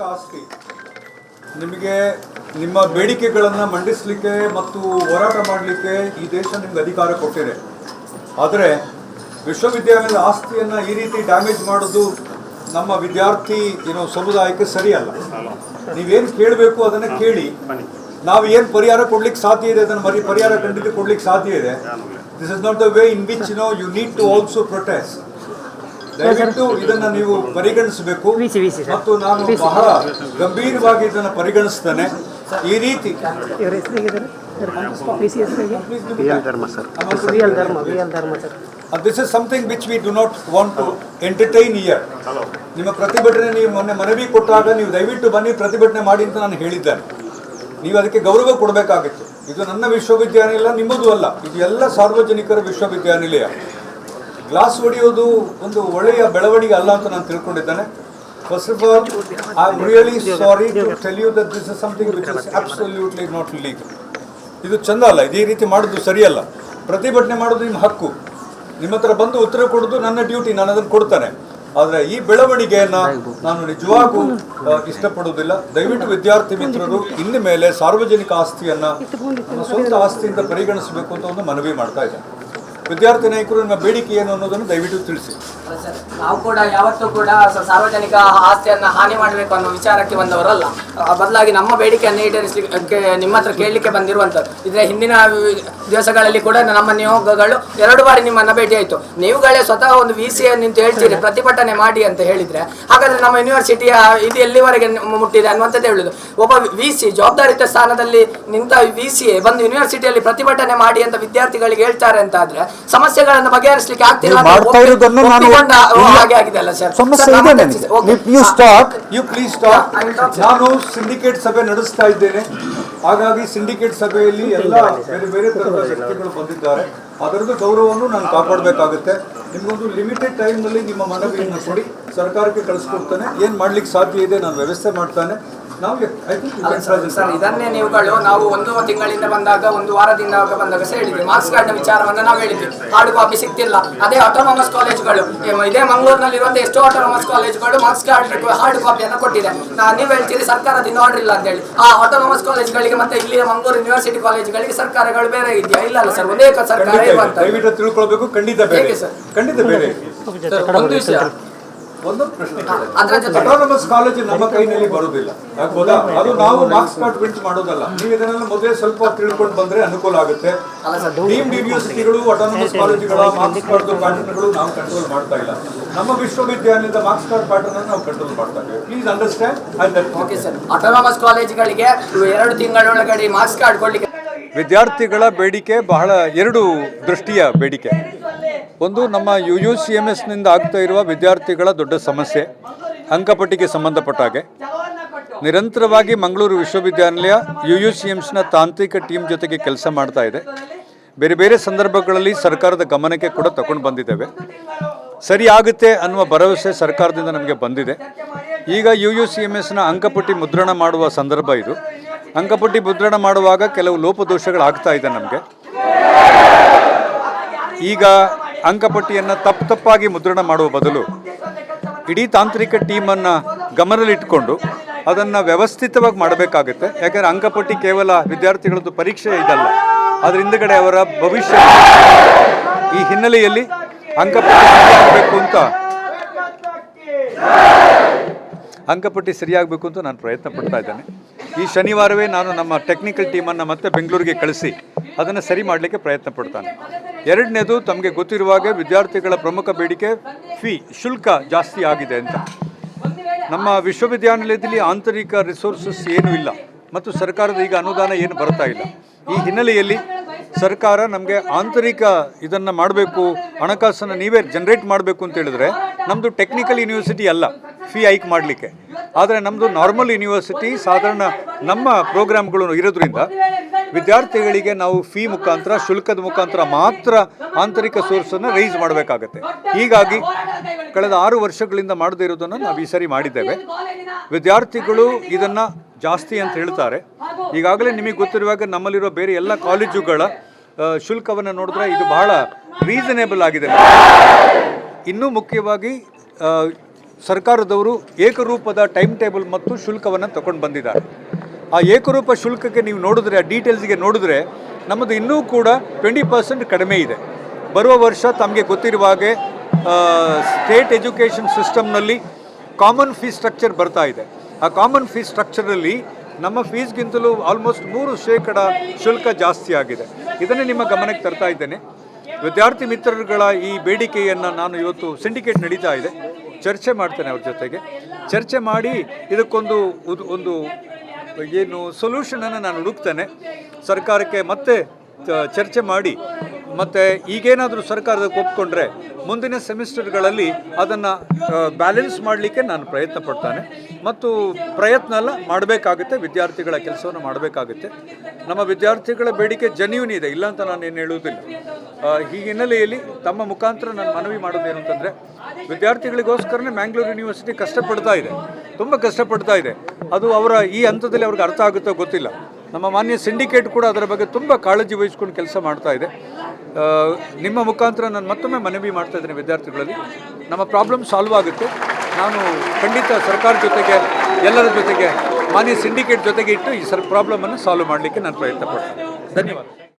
ಸಾರ್ವಜನಿಕ ಆಸ್ತಿ. ನಿಮಗೆ ನಿಮ್ಮ ಬೇಡಿಕೆಗಳನ್ನು ಮಂಡಿಸಲಿಕ್ಕೆ ಮತ್ತು ಹೋರಾಟ ಮಾಡಲಿಕ್ಕೆ ಈ ದೇಶ ನಿಮ್ಗೆ ಅಧಿಕಾರ ಕೊಟ್ಟಿದೆ. ಆದರೆ ವಿಶ್ವವಿದ್ಯಾಲಯದ ಆಸ್ತಿಯನ್ನು ಈ ರೀತಿ ಡ್ಯಾಮೇಜ್ ಮಾಡೋದು ನಮ್ಮ ವಿದ್ಯಾರ್ಥಿ ಏನೋ ಸಮುದಾಯಕ್ಕೆ ಸರಿಯಲ್ಲ. ನೀವೇನು ಕೇಳಬೇಕು ಅದನ್ನು ಕೇಳಿ. ನಾವು ಏನು ಪರಿಹಾರ ಕೊಡ್ಲಿಕ್ಕೆ ಸಾಧ್ಯ ಇದೆ ಅದನ್ನು ಮರಿ ಪರಿಹಾರ ಖಂಡಿತ ಕೊಡ್ಲಿಕ್ಕೆ ಸಾಧ್ಯ ಇದೆ. This is not the way in which no you need to also protest ದಯವಿಟ್ಟು ಇದನ್ನ ನೀವು ಪರಿಗಣಿಸಬೇಕು. ಮತ್ತು ನಾನು ಬಹಳ ಗಂಭೀರವಾಗಿ ಇದನ್ನ ಪರಿಗಣಿಸ್ತೇನೆ. ಈ ರೀತಿ. This is something which we do not want to entertain your ನಿಮ್ಮ ಪ್ರತಿಭಟನೆ ನೀವು ಮೊನ್ನೆ ಮನವಿ ಕೊಟ್ಟಾಗ ನೀವು ದಯವಿಟ್ಟು ಬನ್ನಿ ಪ್ರತಿಭಟನೆ ಮಾಡಿ ಅಂತ ನಾನು ಹೇಳಿದ್ದೇನೆ. ನೀವು ಅದಕ್ಕೆ ಗೌರವ ಕೊಡಬೇಕಾಗಿತ್ತು. ಇದು ನನ್ನ ವಿಶ್ವವಿದ್ಯಾನಿಲಯ ನಿಮ್ಮದು ಅಲ್ಲ. ಇದು ಎಲ್ಲ ಸಾರ್ವಜನಿಕರ ವಿಶ್ವವಿದ್ಯಾನಿಲಯ. ಗ್ಲಾಸ್ ಹೊಡೆಯೋದು ಒಂದು ಒಳ್ಳೆಯ ಬೆಳವಣಿಗೆ ಅಲ್ಲ ಅಂತ ನಾನು ತಿಳ್ಕೊಂಡಿದ್ದೇನೆ. First of all I really sorry to tell you that this is something which is absolutely not legal ಇದು ಚಂದ ಅಲ್ಲ, ಇದೇ ರೀತಿ ಮಾಡೋದು ಸರಿಯಲ್ಲ. ಪ್ರತಿಭಟನೆ ಮಾಡೋದು ನಿಮ್ಮ ಹಕ್ಕು. ನಿಮ್ಮ ಹತ್ರ ಬಂದು ಉತ್ತರ ಕೊಡೋದು ನನ್ನ ಡ್ಯೂಟಿ ನಾನು ಅದನ್ನು ಕೊಡ್ತಾನೆ. ಆದರೆ ಈ ಬೆಳವಣಿಗೆಯನ್ನ ನಾನು ನಿಜವಾಗೂ ಇಷ್ಟಪಡುವುದಿಲ್ಲ. ದಯವಿಟ್ಟು ವಿದ್ಯಾರ್ಥಿ ಮಿತ್ರರು, ಇನ್ನು ಮೇಲೆ ಸಾರ್ವಜನಿಕ ಆಸ್ತಿಯನ್ನ ಸ್ವಂತ ಆಸ್ತಿಯಿಂದ ಪರಿಗಣಿಸಬೇಕು ಅಂತ ಒಂದು ಮನವಿ ಮಾಡ್ತಾ ಇದ್ದೇನೆ. ವಿದ್ಯಾರ್ಥಿ ನಾಯಕರು ನಿಮ್ಮ ಬೇಡಿಕೆ ಏನು ಅನ್ನೋದನ್ನು ದಯವಿಟ್ಟು ತಿಳಿಸಿ. ನಾವು ಕೂಡ ಯಾವತ್ತೂ ಕೂಡ ಸಾರ್ವಜನಿಕ ಆಸ್ತಿಯನ್ನ ಹಾನಿ ಮಾಡಬೇಕು ಅನ್ನೋ ವಿಚಾರಕ್ಕೆ ಬಂದವರಲ್ಲ. ಬದಲಾಗಿ ನಮ್ಮ ಬೇಡಿಕೆಯನ್ನು ಈಡೇರಿಸಲಿಕ್ಕೆ ನಿಮ್ಮ ಹತ್ರ ಕೇಳಲಿಕ್ಕೆ ಬಂದಿರುವಂಥದ್ದು. ಇದ್ರೆ ಹಿಂದಿನ ದಿವಸಗಳಲ್ಲಿ ಕೂಡ ನಮ್ಮ ನಿಯೋಗಗಳು ಎರಡು ಬಾರಿ ನಿಮ್ಮನ್ನ ಭೇಟಿ ಆಯಿತು ನೀವುಗಳೇ ಸ್ವತಃ ಒಂದು ವಿ ಸಿ ನಿಂತು ಹೇಳ್ತೀರಿ ಪ್ರತಿಭಟನೆ ಮಾಡಿ ಅಂತ ಹೇಳಿದ್ರೆ. ಹಾಗಾದ್ರೆ ನಮ್ಮ ಯೂನಿವರ್ಸಿಟಿಯ ಇದು ಎಲ್ಲಿವರೆಗೆ ಮುಟ್ಟಿದೆ ಅನ್ನುವಂಥದ್ದು ಹೇಳುದು. ಒಬ್ಬ ವಿ ಸಿ ಜವಾಬ್ದಾರಿತ ಸ್ಥಾನದಲ್ಲಿ ನಿಂತ ವಿ ಸಿ ಬಂದು ಯೂನಿವರ್ಸಿಟಿಯಲ್ಲಿ ಪ್ರತಿಭಟನೆ ಮಾಡಿ ಅಂತ ವಿದ್ಯಾರ್ಥಿಗಳಿಗೆ ಹೇಳ್ತಾರೆ ಅಂತ ಆದ್ರೆ ಸಮಸ್ಯೆಗಳನ್ನು ಬಗೆಹರಿಸಲಿಕ್ಕೆ ಆಗ್ತಿಲ್ಲ ಹಾಗೆ ಆಗಿದೆ ಅಲ್ಲ ಸರ್ ಸಮಸ್ಯೆ ಇದೆ ಚರ್ಚೆ- ನನಗೆ you stop you please stop. ನಾನು ಸಿಂಡಿಕೇಟ್ ಸಭೆ ನಡೆಸ್ತಾ ಇದ್ದೇನೆ. ಹಾಗಾಗಿ ಸಿಂಡಿಕೇಟ್ ಸಭೆಯಲ್ಲಿ ಎಲ್ಲ ಬೇರೆ ಬೇರೆ ತರಹದ ವ್ಯಕ್ತಿಗಳು ಬಂದಿದ್ದಾರೆ. ಅದರದ್ದು ಗೌರವವನ್ನು ನಾನು ಕಾಪಾಡಬೇಕಾಗುತ್ತೆ. ನಿಮಗೊಂದು ಲಿಮಿಟೆಡ್ ಟೈಮ್ನಲ್ಲಿ ನಿಮ್ಮ ಮನವಿಯನ್ನು ಕೊಡಿ. ಸರ್ಕಾರಕ್ಕೆ ಕಳಿಸ್ಕೊಡ್ತಾನೆ. ಏನು ಮಾಡ್ಲಿಕ್ಕೆ ಸಾಧ್ಯ ಇದೆ ನಾನು ವ್ಯವಸ್ಥೆ ಮಾಡ್ತಾನೆ. ಸರ್, ಇದನ್ನೇ ನೀವುಗಳು ನಾವು ಒಂದು ತಿಂಗಳಿಂದ ಬಂದಾಗ ಒಂದು ವಾರದಿಂದ ಬಂದಾಗ ಹೇಳಿದ್ವಿ. ಮಾರ್ಕ್ಸ್ ಕಾರ್ಡ್ನ ವಿಚಾರವನ್ನು ನಾವು ಹೇಳಿದ್ವಿ. ಹಾರ್ಡ್ ಕಾಪಿ ಸಿಕ್ತಿಲ್ಲ. ಅದೇ ಆಟೋನಮಸ್ ಕಾಲೇಜುಗಳು ಇದೇ ಮಂಗಳೂರಿನಲ್ಲಿ ಇರುವಂತಹ ಎಷ್ಟೋ ಆಟೋನಮಸ್ ಕಾಲೇಜುಗಳು ಮಾರ್ಕ್ಸ್ ಕಾರ್ಡ್ ಹಾರ್ಡ್ ಕಾಪಿಯನ್ನು ಕೊಟ್ಟಿದೆ. ನಾನು ನೀವು ಹೇಳ್ತೀರಿ ಸರ್ಕಾರದಿಂದ ಆರ್ಡರ್ ಇಲ್ಲ ಅಂತ ಹೇಳಿ ಆ ಆಟೋನಮಸ್ ಕಾಲೇಜುಗಳಿಗೆ ಮತ್ತೆ ಇಲ್ಲಿಯ ಮಂಗಳೂರು ಯೂನಿವರ್ಸಿಟಿ ಕಾಲೇಜುಗಳಿಗೆ ಸರ್ಕಾರಗಳು ಬೇರೆ ಇದೆಯಾ? ಇಲ್ಲ ಅಲ್ಲ ಸರ್ ಒಂದೇ ಸರ್ಕಾರ ತಿಳ್ಕೊಳ್ಬೇಕು. ಖಂಡಿತ ಬೇರೆ ಸರ್? ಖಂಡಿತ ಬೇರೆ ಸರ್, ಒಂದು ವಿಷಯ. ಒಂದೊಂದು ಪ್ರಶ್ನೆ ಅದರ ಜೊತೆ. ಅಟಾನಮಸ್ ಕಾಲೇಜ್ ನಮ್ಮ ಕೈನಲ್ಲಿ ಬರುವುದಿಲ್ಲ ಆಗ್ಬೋದಾ ಅದು ನಾವು ಮಾರ್ಕ್ಸ್ ಕಾರ್ಡ್ ಪ್ರಿಂಟ್ ಮಾಡೋದಲ್ಲ. ನೀವು ಇದನ್ನೆಲ್ಲ ಮೊದಲೇ ಸ್ವಲ್ಪ ತಿಳ್ಕೊಂಡು ಬಂದ್ರೆ ಅನುಕೂಲ ಆಗುತ್ತೆ. ಡೀಮ್ಡ್ ಯೂನಿವರ್ಸಿಟಿಗಳು ಅಟಾನಮಸ್ ಕಾಲೇಜುಗಳ ಮಾರ್ಕ್ಸ್ ಕಾರ್ಡ್ ಪ್ಯಾಟರ್ನ್ಗಳು ನಾವು ಕಂಟ್ರೋಲ್ ಮಾಡ್ತಾ ಇಲ್ಲ. ನಮ್ಮ ವಿಶ್ವವಿದ್ಯಾಲಯದ ಮಾರ್ಕ್ಸ್ ಕಾರ್ಡ್ ಪ್ಯಾಟರ್ನ್ ಅನ್ನು ನಾವು ಕಂಟ್ರೋಲ್ ಮಾಡ್ತಾ ಇದ್ದೇವೆ. Please understand okay sir autonomous ಕಾಲೇಜುಗಳಿಗೆ ಎರಡು ತಿಂಗಳೊಳಗಡೆ ಮಾರ್ಕ್ಸ್ ಕಾರ್ಡ್ ಕೊಡ್ಲಿಕ್ಕೆ ವಿದ್ಯಾರ್ಥಿಗಳ ಬೇಡಿಕೆ ಬಹಳ ಎರಡು ದೃಷ್ಟಿಯ ಬೇಡಿಕೆ. ಒಂದು ನಮ್ಮ ಯು ಯು ಸಿ ಎಂ ಎಸ್ನಿಂದ ಆಗ್ತಾ ಇರುವ ವಿದ್ಯಾರ್ಥಿಗಳ ದೊಡ್ಡ ಸಮಸ್ಯೆ, ಅಂಕಪಟ್ಟಿಗೆ ಸಂಬಂಧಪಟ್ಟ ಹಾಗೆ. ನಿರಂತರವಾಗಿ ಮಂಗಳೂರು ವಿಶ್ವವಿದ್ಯಾನಿಲಯ ಯು ಯು ಸಿ ಎಮ್ಸ್ನ ತಾಂತ್ರಿಕ ಟೀಮ್ ಜೊತೆಗೆ ಕೆಲಸ ಮಾಡ್ತಾ ಇದೆ. ಬೇರೆ ಬೇರೆ ಸಂದರ್ಭಗಳಲ್ಲಿ ಸರ್ಕಾರದ ಗಮನಕ್ಕೆ ಕೂಡ ತಗೊಂಡು ಬಂದಿದ್ದೇವೆ. ಸರಿ ಆಗುತ್ತೆ ಅನ್ನುವ ಭರವಸೆ ಸರ್ಕಾರದಿಂದ ನಮಗೆ ಬಂದಿದೆ. ಈಗ ಯು ಯು ಸಿ ಎಂ ಎಸ್ನ ಅಂಕಪಟ್ಟಿ ಮುದ್ರಣ ಮಾಡುವ ಸಂದರ್ಭ ಇದು. ಅಂಕಪಟ್ಟಿ ಮುದ್ರಣ ಮಾಡುವಾಗ ಕೆಲವು ಲೋಪದೋಷಗಳಾಗ್ತಾ ಇದೆ ನಮಗೆ. ಈಗ ಅಂಕಪಟ್ಟಿಯನ್ನು ತಪ್ಪು ತಪ್ಪಾಗಿ ಮುದ್ರಣ ಮಾಡುವ ಬದಲು ಇಡೀ ತಾಂತ್ರಿಕ ಟೀಮನ್ನು ಗಮನದಲ್ಲಿಟ್ಟುಕೊಂಡು ಅದನ್ನು ವ್ಯವಸ್ಥಿತವಾಗಿ ಮಾಡಬೇಕಾಗುತ್ತೆ. ಯಾಕಂದರೆ ಅಂಕಪಟ್ಟಿ ಕೇವಲ ವಿದ್ಯಾರ್ಥಿಗಳದ್ದು ಪರೀಕ್ಷೆ ಇದಲ್ಲ. ಅದರ ಹಿಂದುಗಡೆ ಅವರ ಭವಿಷ್ಯ ಈ ಹಿನ್ನೆಲೆಯಲ್ಲಿ ಅಂಕಪಟ್ಟಿ ಸರಿಯಾಗಬೇಕು ಅಂತ ಅಂಕಪಟ್ಟಿ ಸರಿಯಾಗಬೇಕು ಅಂತ ನಾನು ಪ್ರಯತ್ನ ಪಡ್ತಾ ಇದ್ದೇನೆ. ಈ ಶನಿವಾರವೇ ನಾನು ನಮ್ಮ ಟೆಕ್ನಿಕಲ್ ಟೀಮನ್ನು ಮತ್ತೆ ಬೆಂಗಳೂರಿಗೆ ಕಳಿಸಿ ಅದನ್ನು ಸರಿ ಮಾಡಲಿಕ್ಕೆ ಪ್ರಯತ್ನ ಪಡ್ತಾನೆ ಎರಡನೇದು ತಮಗೆ ಗೊತ್ತಿರುವಾಗೆ ವಿದ್ಯಾರ್ಥಿಗಳ ಪ್ರಮುಖ ಬೇಡಿಕೆ ಫೀ ಶುಲ್ಕ ಜಾಸ್ತಿ ಆಗಿದೆ ಅಂತ. ನಮ್ಮ ವಿಶ್ವವಿದ್ಯಾನಿಲಯದಲ್ಲಿ ಆಂತರಿಕ ರಿಸೋರ್ಸಸ್ ಏನೂ ಇಲ್ಲ ಮತ್ತು ಸರ್ಕಾರದ ಈಗ ಅನುದಾನ ಏನು ಬರ್ತಾ ಇಲ್ಲ. ಈ ಹಿನ್ನೆಲೆಯಲ್ಲಿ ಸರ್ಕಾರ ನಮಗೆ ಆಂತರಿಕ ಇದನ್ನು ಮಾಡಬೇಕು, ಹಣಕಾಸನ್ನು ನೀವೇ ಜನರೇಟ್ ಮಾಡಬೇಕು ಅಂತ ಹೇಳಿದ್ರೆ ನಮ್ಮದು ಟೆಕ್ನಿಕಲ್ ಯೂನಿವರ್ಸಿಟಿ ಅಲ್ಲ ಫೀ ಹೈಕ್ ಮಾಡಲಿಕ್ಕೆ. ಆದರೆ ನಮ್ಮದು ನಾರ್ಮಲ್ ಯೂನಿವರ್ಸಿಟಿ ಸಾಧಾರಣ ನಮ್ಮ ಪ್ರೋಗ್ರಾಮ್ಗಳು ಇರೋದ್ರಿಂದ ವಿದ್ಯಾರ್ಥಿಗಳಿಗೆ ನಾವು ಫೀ ಮುಖಾಂತರ, ಶುಲ್ಕದ ಮುಖಾಂತರ ಮಾತ್ರ ಆಂತರಿಕ ಸೋರ್ಸನ್ನು ರೈಸ್ ಮಾಡಬೇಕಾಗತ್ತೆ. ಹೀಗಾಗಿ ಕಳೆದ ಆರು ವರ್ಷಗಳಿಂದ ಮಾಡದೇ ಇರೋದನ್ನು ನಾವು ಈ ಸರಿ ಮಾಡಿದ್ದೇವೆ. ವಿದ್ಯಾರ್ಥಿಗಳು ಇದನ್ನು ಜಾಸ್ತಿ ಅಂತ ಹೇಳ್ತಾರೆ. ಈಗಾಗಲೇ ನಿಮಗೆ ಗೊತ್ತಿರುವಾಗ ನಮ್ಮಲ್ಲಿರೋ ಬೇರೆ ಎಲ್ಲ ಕಾಲೇಜುಗಳ ಶುಲ್ಕವನ್ನು ನೋಡಿದ್ರೆ ಇದು ಬಹಳ ರೀಸನೇಬಲ್ ಆಗಿದೆ. ಇನ್ನೂ ಮುಖ್ಯವಾಗಿ ಸರ್ಕಾರದವರು ಏಕರೂಪದ ಟೈಮ್ ಟೇಬಲ್ ಮತ್ತು ಶುಲ್ಕವನ್ನು ತಗೊಂಡು ಬಂದಿದ್ದಾರೆ. ಆ ಏಕರೂಪ ಶುಲ್ಕಕ್ಕೆ ನೀವು ನೋಡಿದ್ರೆ, ಆ ಡೀಟೇಲ್ಸ್ಗೆ ನೋಡಿದ್ರೆ ನಮ್ಮದು ಇನ್ನೂ ಕೂಡ ಟ್ವೆಂಟಿ ಪರ್ಸೆಂಟ್ ಕಡಿಮೆ ಇದೆ. ಬರುವ ವರ್ಷ ತಮಗೆ ಗೊತ್ತಿರುವ ಹಾಗೆ ಸ್ಟೇಟ್ ಎಜುಕೇಷನ್ ಸಿಸ್ಟಮ್ನಲ್ಲಿ ಕಾಮನ್ ಫೀಸ್ ಸ್ಟ್ರಕ್ಚರ್ ಬರ್ತಾ ಇದೆ. ಆ ಕಾಮನ್ ಫೀಸ್ ಸ್ಟ್ರಕ್ಚರಲ್ಲಿ ನಮ್ಮ ಫೀಸ್ಗಿಂತಲೂ ಆಲ್ಮೋಸ್ಟ್ ಮೂರು ಶೇಕಡ ಶುಲ್ಕ ಜಾಸ್ತಿ ಆಗಿದೆ. ಇದನ್ನೇ ನಿಮ್ಮ ಗಮನಕ್ಕೆ ತರ್ತಾ ಇದ್ದೇನೆ. ವಿದ್ಯಾರ್ಥಿ ಮಿತ್ರರುಗಳ ಈ ಬೇಡಿಕೆಯನ್ನು ನಾನು ಇವತ್ತು ಸಿಂಡಿಕೇಟ್ ನಡೀತಾ ಇದೆ. ಚರ್ಚೆ ಮಾಡ್ತೇನೆ ಅವ್ರ ಜೊತೆಗೆ. ಚರ್ಚೆ ಮಾಡಿ ಇದಕ್ಕೊಂದು ಒಂದು ಏನು ಸೊಲ್ಯೂಷನನ್ನು ನಾನು ಹುಡುಕ್ತೇನೆ. ಸರ್ಕಾರಕ್ಕೆ ಮತ್ತೆ ಚರ್ಚೆ ಮಾಡಿ. ಮತ್ತು ಈಗೇನಾದರೂ ಸರ್ಕಾರದ ಒಪ್ಕೊಂಡ್ರೆ ಮುಂದಿನ ಸೆಮಿಸ್ಟರ್ಗಳಲ್ಲಿ ಅದನ್ನು ಬ್ಯಾಲೆನ್ಸ್ ಮಾಡಲಿಕ್ಕೆ ನಾನು ಪ್ರಯತ್ನ ಪಡ್ತಾನೆ ಮತ್ತು ಪ್ರಯತ್ನ ಎಲ್ಲ ಮಾಡಬೇಕಾಗುತ್ತೆ, ವಿದ್ಯಾರ್ಥಿಗಳ ಕೆಲಸವನ್ನು ಮಾಡಬೇಕಾಗುತ್ತೆ. ನಮ್ಮ ವಿದ್ಯಾರ್ಥಿಗಳ ಬೇಡಿಕೆ ಜೆನ್ಯೂನ್ ಇದೆ, ಇಲ್ಲ ಅಂತ ನಾನು ಏನು ಹೇಳುವುದಿಲ್ಲ ಈ ಹಿನ್ನೆಲೆಯಲ್ಲಿ ತಮ್ಮ ಮುಖಾಂತರ ನಾನು ಮನವಿ ಮಾಡೋದೇನು ಅಂತಂದರೆ, ವಿದ್ಯಾರ್ಥಿಗಳಿಗೋಸ್ಕರನೇ ಮ್ಯಾಂಗ್ಳೂರು ಯೂನಿವರ್ಸಿಟಿ ಕಷ್ಟಪಡ್ತಾ ಇದೆ. ತುಂಬ ಕಷ್ಟಪಡ್ತಾ ಇದೆ. ಅದು ಅವರ ಈ ಹಂತದಲ್ಲಿ ಅವ್ರಿಗೆ ಅರ್ಥ ಆಗುತ್ತೋ ಗೊತ್ತಿಲ್ಲ. ನಮ್ಮ ಮಾನ್ಯ ಸಿಂಡಿಕೇಟ್ ಕೂಡ ಅದರ ಬಗ್ಗೆ ತುಂಬ ಕಾಳಜಿ ವಹಿಸ್ಕೊಂಡು ಕೆಲಸ ಮಾಡ್ತಾ ಇದೆ. ನಿಮ್ಮ ಮುಖಾಂತರ ನಾನು ಮತ್ತೊಮ್ಮೆ ಮನವಿ ಮಾಡ್ತಾ ಇದ್ದೀನಿ ವಿದ್ಯಾರ್ಥಿಗಳಲ್ಲಿ. ನಮ್ಮ ಪ್ರಾಬ್ಲಮ್ ಸಾಲ್ವ್ ಆಗುತ್ತೆ. ನಾನು ಖಂಡಿತ ಸರ್ಕಾರ ಜೊತೆಗೆ, ಎಲ್ಲರ ಜೊತೆಗೆ, ಮಾನ್ಯ ಸಿಂಡಿಕೇಟ್ ಜೊತೆಗೆ ಇಟ್ಟು ಈ ಸರ್ ಪ್ರಾಬ್ಲಮನ್ನು ಸಾಲ್ವ್ ಮಾಡಲಿಕ್ಕೆ ನಾನು ಪ್ರಯತ್ನ ಪಡ್ತೇನೆ. ಧನ್ಯವಾದ.